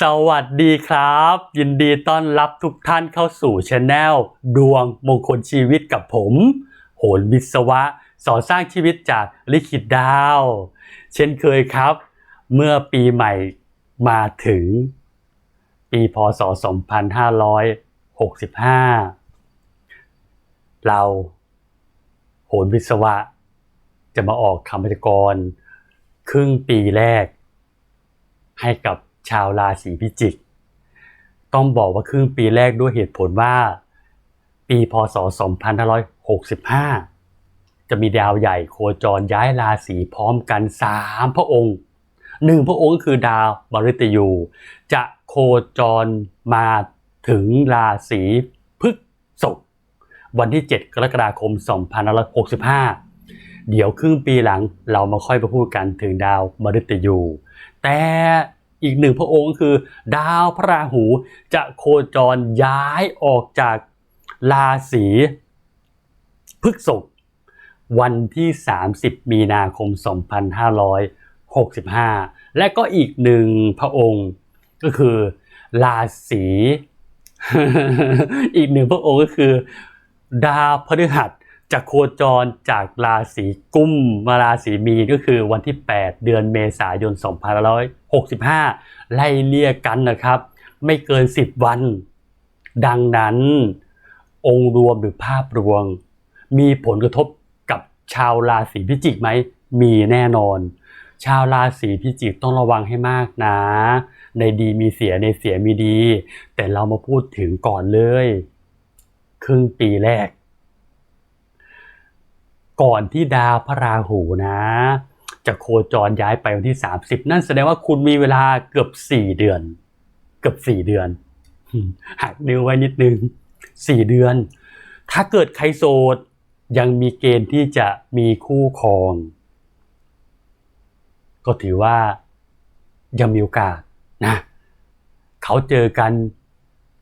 สวัสดีครับ ยินดีต้อนรับทุกท่านเข้าสู่ช anel ดวงมงคลชีวิตกับผม โหนวิศวะ สอนสร้างชีวิตจากลิขิตดาว เช่นเคยครับ เมื่อปีใหม่มาถึง ปีพศ 2565 เรา โหนวิศวะ จะมาออกคำพยากรณ์ครึ่งปีแรกให้กับ ชาวราศีพิจิก ต้องบอกว่าครึ่งปีแรกด้วยเหตุผลว่า ปีพศ 2565 จะมีดาวใหญ่โคจรย้ายราศีพร้อมกัน 3 พระองค์หนึ่งพระองค์ก็คือดาวมฤตยู จะโคจรมาถึงราศีพฤษภวันที่ 7 กรกฎาคม 2565 เดี๋ยวครึ่งปีหลังเรามาค่อยมาพูดกันถึงดาวมฤตยู แต่ อีกหนึ่งพระองค์ก็คือ ดาวพระราหูจะโคจรย้ายออกจากราศีพฤกษภวันที่ 30 มีนาคม 2565 และก็อีกหนึ่งพระองค์ก็คือราศีอีกหนึ่งพระองค์ก็คือ ดาวพฤหัสจะโคจรจากราศีกุมมาราศีมีนก็คือวันที่ 8 เดือนเมษายน 65 ไล่เลี่ยกันนะครับ ไม่เกิน 10 วัน ดังนั้น องค์รวมหรือภาพรวม มีผลกระทบกับชาวราศีพิจิกไหม มีแน่นอน ชาวราศีพิจิกต้องระวังให้มากนะ ในดีมีเสียในเสียมีดี แต่เรามาพูดถึงก่อนเลย ครึ่งปีแรก ก่อนที่ดาวพระราหูนะ จะโคจรย้ายไปวันที่ 30 นั่นแสดงว่าคุณมีเวลาเกือบ 4 เดือน เกือบ 4 เดือนหักนิ้วไว้นิดนึง 4 เดือน ถ้าเกิดใครโสดยังมีเกณฑ์ที่จะมีคู่ครอง ก็ถือว่ายังมีโอกาสนะเขาเจอกัน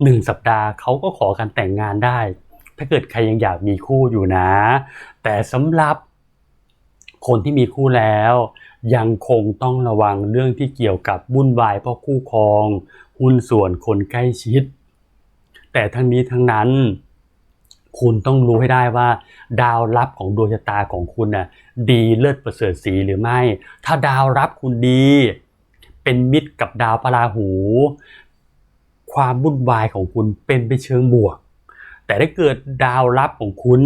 หนึ่งสัปดาห์เขาก็ขอกันแต่งงานได้ ถ้าเกิดใครยังอยากมีคู่อยู่นะ แต่สำหรับ คนที่มีคู่แล้ว ยังคงต้องระวังเรื่องที่เกี่ยวกับวุ่นวายเพราะคู่ครอง หุ้นส่วนคนใกล้ชิด แต่ทั้งนี้ทั้งนั้น คุณต้องรู้ให้ได้ว่า ดาวรับของดวงชะตาของคุณน่ะดีเลิศประเสริฐสีหรือไม่ ถ้าดาวรับคุณดี เป็นมิตรกับดาวพระราหู ความวุ่นวายของคุณเป็นไปเชิงบวก แต่ถ้าเกิดดาวรับของคุณ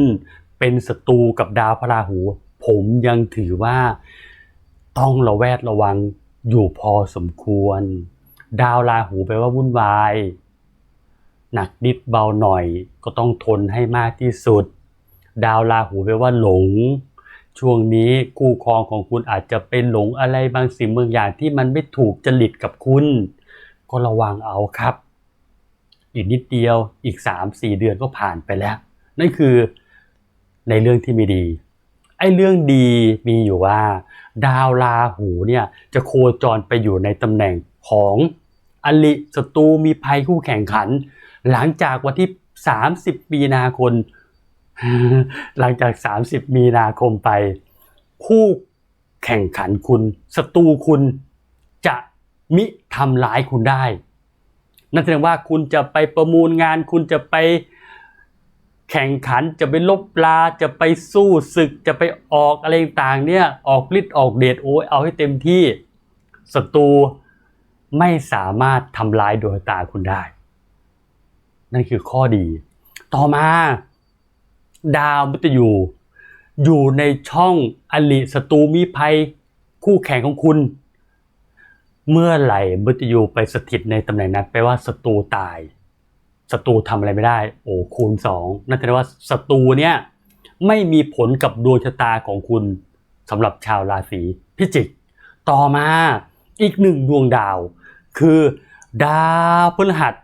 เป็นศัตรูกับดาวพระราหู ผมยังถือว่าต้องระแวดระวังอยู่พอสมควร ดาวราหูแปลว่าวุ่นวาย หนักนิดเบาหน่อยก็ต้องทนให้มากที่สุด ดาวราหูแปลว่าหลง ช่วงนี้คู่ครองของคุณอาจจะเป็นหลงอะไรบางสิ่งบางอย่างที่มันไม่ถูกจริตกับคุณ ก็ระวังเอาครับ อีกนิดเดียวอีก 3-4 เดือนก็ผ่านไปแล้ว นั่นคือในเรื่องที่ไม่ดี ไอ้เรื่องดีมีอยู่ว่า ดาวราหูเนี่ยจะโคจรไปอยู่ในตำแหน่งของอลิศัตรูมีภัยคู่แข่งขัน หลังจากวันที่ 30 มีนาคมหลังจาก 30 มีนาคมไป คู่แข่งขันคุณศัตรูคุณจะมิทำร้ายคุณได้ นั่นแสดงว่าคุณจะไปประมูลงาน คุณจะไป แข่งขันจะไปลบลาจะไปสู้ศึกจะไปออกอะไรต่างเนี่ยออกฤทธิ์ออกเดชโอ้ยเอาให้เต็มที่ศัตรูไม่สามารถทำร้ายดวงตาคุณได้ นั่นคือข้อดี ต่อมา ดาวมุตยูอยู่ในช่องอลิศัตรูมีภัยคู่แข่งของคุณ เมื่อไหร่มุตยูไปสถิตในตำแหน่งนั้นแปลว่าศัตรูตาย ศัตรูทำอะไรไม่ได้ โอ้คูณสองนั่นแสดงว่าศัตรูเนี่ยไม่มีผลกับดวงชะตาของคุณสำหรับชาวราศีพิจิก ต่อมาอีกหนึ่งดวงดาว คือดาวพฤหัส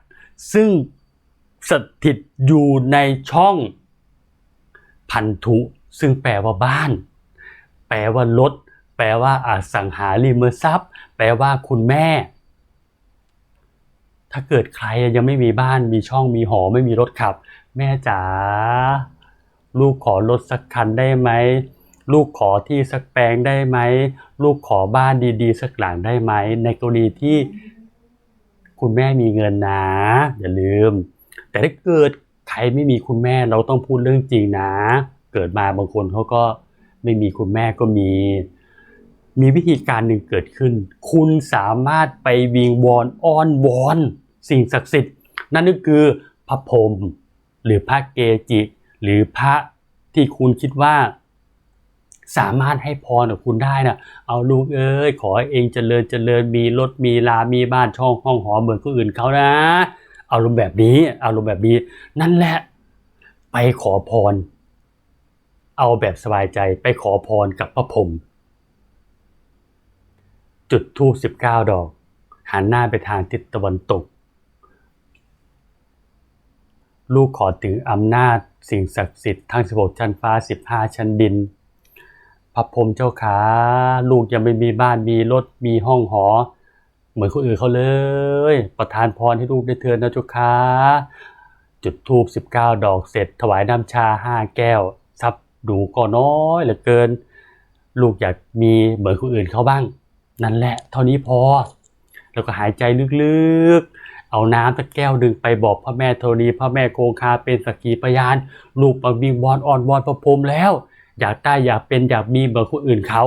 ซึ่งสถิตอยู่ในช่องพันธุ ซึ่งแปลว่าบ้าน แปลว่ารถ แปลว่าอสังหาริมทรัพย์ แปลว่าคุณแม่ ถ้าเกิดใครยังไม่มีบ้านมีช่องมีหอไม่มีรถขับ แม่จ๋าลูกขอรถสักคันได้ไหมลูกขอที่สักแปลงได้ไหมลูกขอบ้านดีๆ สักหลังได้ไหมในกรณีที่คุณแม่มีเงินนะ อย่าลืม แต่ถ้าเกิดใครไม่มีคุณแม่เราต้องพูดเรื่องจริงนะ เกิดมาบางคนเขาก็ไม่มีคุณแม่ก็มี มีวิธีการหนึ่งเกิดขึ้น คุณสามารถไปวิงวอนอ้อนวอน สิ่งศักดิ์สิทธิ์ นั่นก็คือพระพรหมหรือพระเกจิ หรือพระที่คุณคิดว่า สามารถให้พรกับคุณได้นะเอาลูกเอ้ยขอเองเจริญเจริญมีรถมีลามีบ้านช่องห้องหอเหมือนคนอื่นเขานะ อารมณ์แบบนี้อารมณ์แบบนี้ นั่นแหละ ไปขอพร เอาแบบสบายใจไปขอพรกับพระพรหม จุดธูปสิบเก้าดอก หันหน้าไปทางทิศตะวันตก ลูกขอถึงอำนาจสิ่งศักดิ์สิทธิ์ทั้ง 16 ชั้นฟ้า 15 ชั้นดิน พระพรมเจ้าขา ลูกยังไม่มีบ้านมีรถมีห้องหอ เหมือนคนอื่นเขาเลย ประทานพรให้ลูกได้เถิดนะเจ้าขาจุดธูป19 ดอกเสร็จ ถวายน้ำชา 5 แก้วทรัพย์ดูก็น้อยเหลือเกิน ลูกอยากมีเหมือนคนอื่นเขาบ้าง นั่นแหละ เท่านี้พอ แล้วก็หายใจลึกๆ เอาน้ำตะแก้วดึงไปบอกพ่อแม่โทนีพ่อแม่โกงคาเป็นสกีพยาน ลูกมาวิงวอนอ่อนวอนประพรมแล้ว อยากได้อยากเป็นอยากมีเหมือนคนอื่นเขา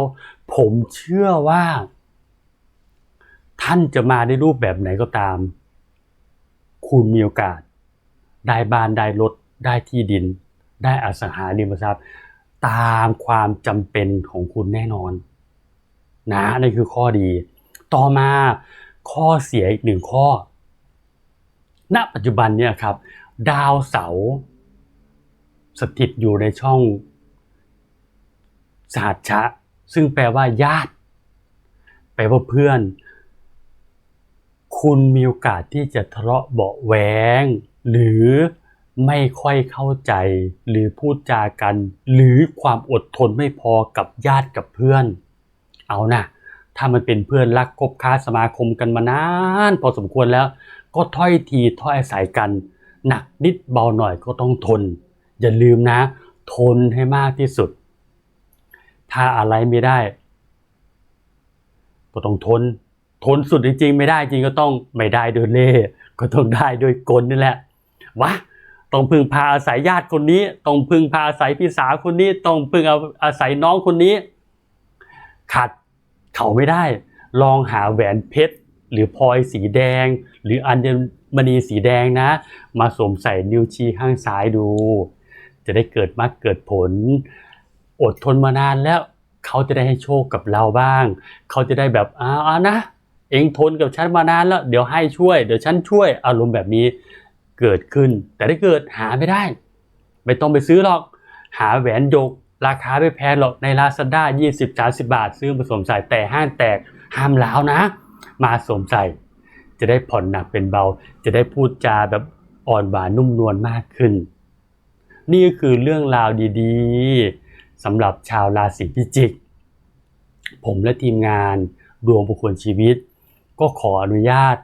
ผมเชื่อว่า ท่านจะมาในรูปแบบไหนก็ตาม คุณมีโอกาส ได้บ้านได้รถได้ที่ดิน ได้อสังหาริมทรัพย์ ตามความจำเป็นของคุณแน่นอน นะนั่นคือข้อดี ต่อมาข้อเสียอีกหนึ่งข้อ ณ ปัจจุบันเนี่ยครับ ดาวเสาร์สถิตอยู่ในช่องสหัชชะ ซึ่งแปลว่าญาติ แปลว่าเพื่อน คุณมีโอกาสที่จะทะเลาะเบาะแวง หรือไม่ค่อยเข้าใจหรือพูดจากัน หรือความอดทนไม่พอกับญาติกับเพื่อน เอานะถ้ามันเป็นเพื่อนรักคบค้าสมาคมกันมานานพอสมควรแล้ว ก็ถ้อยทีถ้อยอาศัยกัน หนักนิดเบาหน่อยก็ต้องทน อย่าลืมนะ ทนให้มากที่สุด ถ้าอะไรไม่ได้ ก็ต้องทน ทนสุดจริงๆ ไม่ได้จริงก็ต้องไม่ได้โดยเล่ก็ต้องได้โดยกลนี่แหละวะต้องพึ่งพาอาศัยญาติคนนี้ ต้องพึ่งพาอาศัยพี่สาวคนนี้ ต้องพึ่งอาศัยน้องคนนี้ ขัดเขาไม่ได้ ลองหาแหวนเพชรหรือพลอยสีแดง หรืออัญมณีสีแดงนะ มาสวมใส่นิ้วชี้ข้างซ้ายดู จะได้เกิดมรรคเกิดผล อดทนมานานแล้วเขาจะได้ให้โชคกับเราบ้าง เขาจะได้แบบอ้าวนะ เองทนกับฉันมานานแล้ว เดี๋ยวให้ช่วย เดี๋ยวฉันช่วย อารมณ์แบบนี้เกิดขึ้น แต่ถ้าเกิดหาไม่ได้ ไม่ต้องไปซื้อหรอก หาแหวนหยก ราคาไม่แพงหรอกใน Lazada 20 30 บาท ซื้อมาสวมใส่แต่ห้ามแตกห้ามล้าวนะ มาสวมใส่ จะได้ผ่อนหนักเป็นเบา จะได้พูดจาแบบอ่อนหวานนุ่มนวลมากขึ้น นี่ก็คือเรื่องราวดีๆสำหรับชาวราศีพิจิก ผมและทีมงานดวงบุคคลชีวิต ก็ขออนุญาต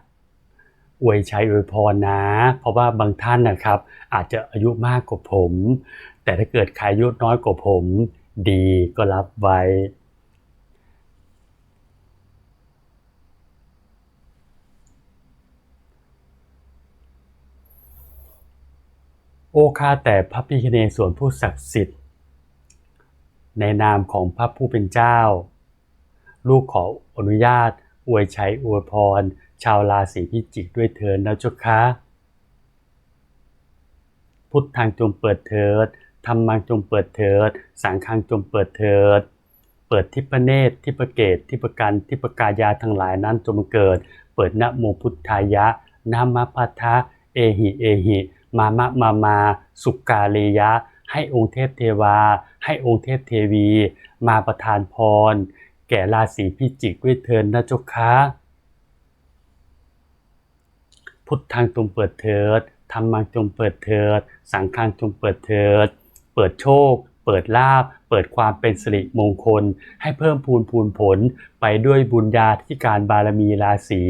อวยชัยอวยพรนะ เพราะว่าบางท่านนะครับ อาจจะอายุมากกว่าผม แต่ถ้าเกิดใครอายุน้อยกว่าผม ดีก็รับไว้ โอคาแต่พระพิคเนส่วนผู้ศักดิ์สิทธิ์ ในนามของพระผู้เป็นเจ้า ลูกขออนุญาต อวยชัยอวยพร ชาวราศีพิจิกด้วยเถิดนะเจ้าคะพุทธังจงเปิดเถิด ธรรมังจงเปิดเถิด สังฆังจงเปิดเถิด เปิดทิพเนตรทิพเกตทิพกันทิพกายาทั้งหลายนั้นจงเกิด เปิดนะโมพุทธายะนามาพัทธะเอหิเอหิ มามะมามา สุกาเลยะ ให้องค์เทพเทวา ให้องค์เทพเทวี มาประทานพร แก่ราศีพิจิกด้วยเถินนะเจ้าคะพุทธังจงเปิดเถิดธรรมังจงเปิดเถิด สังฆังจงเปิดเถิด เปิดโชค เปิดลาบ เปิดความเป็นสิริมงคล ให้เพิ่มพูนพูนผลไปด้วยบุญญาธิการบารมีราศี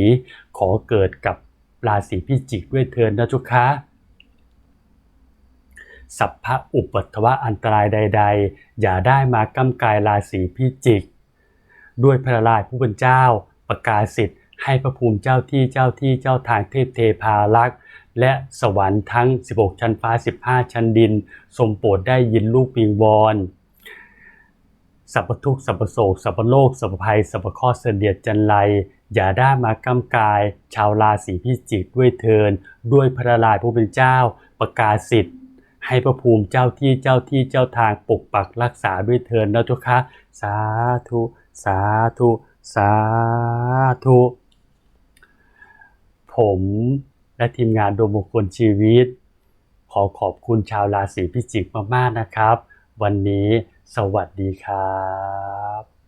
ขอเกิดกับราศีพิจิกด้วยเถินนะเจ้าคะสัพพะอุปัตถวะอันตรายใด ๆ อย่าได้มากำกายราศีพิจิก ด้วยพระราชผู้เป็นเจ้า ประกาศสิทธิ์ให้พระภูมิเจ้าที่เจ้าที่เจ้าทางเทพเทพารักษ์ และสวรรค์ทั้ง 16 ชั้นฟ้า 15 ชั้นดิน ทรงโปรดได้ยินลูกวิงวอนสัพพทุกสัพพโศกสัพพโลกสัพพภัยสัพพข้อเสดียดจันไรอย่าได้มากำกาย ชาวราศีพิจิกด้วยเทิน ด้วยพระลายผู้เป็นเจ้า ประกาศสิทธิ์ ให้พระภูมิเจ้าที่เจ้าที่เจ้าทางปกปักรักษาด้วยเทินนะเจ้าคะสาธุ สาธุ สาธุ ผม และทีมงานดวงมงคลชีวิต ขอขอบคุณชาวราศีพิจิกมากๆนะครับ วันนี้สวัสดีครับ